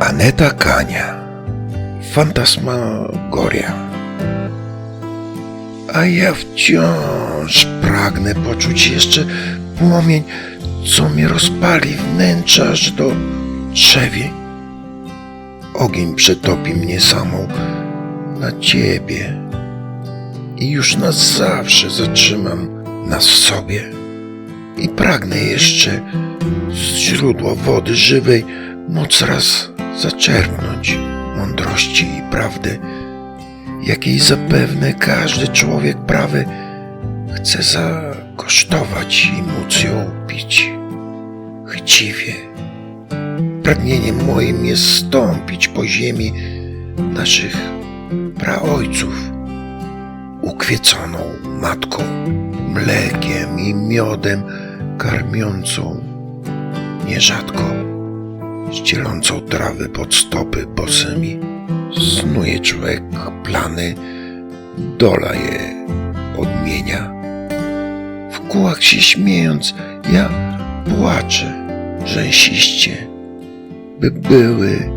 Aneta Kania Fantasmagoria A ja wciąż pragnę poczuć jeszcze płomień, co mnie rozpali wnętrza aż do trzewień. Ogień przetopi mnie samą na ciebie i już na zawsze zatrzymam nas w sobie. I pragnę jeszcze z źródła wody żywej móc raz zaczerpnąć mądrości i prawdy, jakiej zapewne każdy człowiek prawy chce zakosztować i móc ją pić chciwie. Pragnieniem moim jest stąpić po ziemi naszych praojców, ukwieconą matką, mlekiem i miodem karmiącą nierzadko, ścielącą trawy pod stopy bosymi. Snuje człowiek plany, dola je odmienia. W kółach się śmiejąc, ja płaczę rzęsiście, by były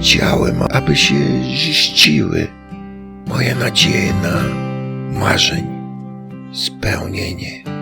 ciałem, aby się ziściły moje nadzieje na marzeń spełnienie.